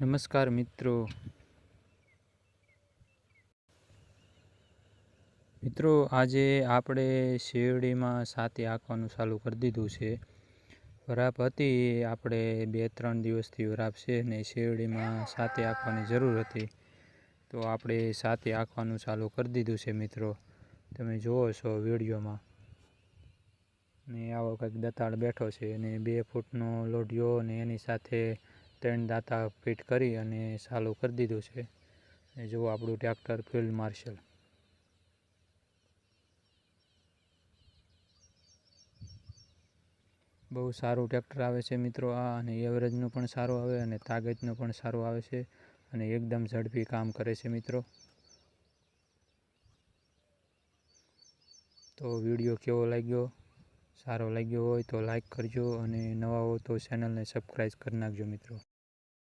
નમસ્કાર મિત્રો. મિત્રો, આજે આપણે શેરડીમાં સાતી આંકવાનું ચાલુ કરી દીધું છે. વરાપ હતી, આપણે બે ત્રણ દિવસથી વરાપ છે ને શેરડીમાં સાતી આંકવાની જરૂર હતી. તો આપણે સાતી આંકવાનું ચાલુ કરી દીધું છે મિત્રો. તમે જુઓ છો વિડીયોમાં. ને આવો કંઈક દતાળ બેઠો છે અને બે ફૂટનો લોઢિયો ને એની સાથે ત્રણ દાંતા ફિટ કરી અને ચાલુ કરી દીધું છે. અને જુઓ આપણું ટ્રેક્ટર ફિલ્ડ માર્શલ બહુ સારું ટ્રેક્ટર આવે છે મિત્રો આ, અને એવરેજનું પણ સારું આવે અને તાગતનું પણ સારું આવે છે અને એકદમ ઝડપી કામ કરે છે મિત્રો. તો વીડિયો કેવો લાગ્યો? સારો લાગ્યો હોય તો લાઈક કરજો અને નવા હો તો ચેનલને સબસ્ક્રાઈબ કરી નાખજો મિત્રો.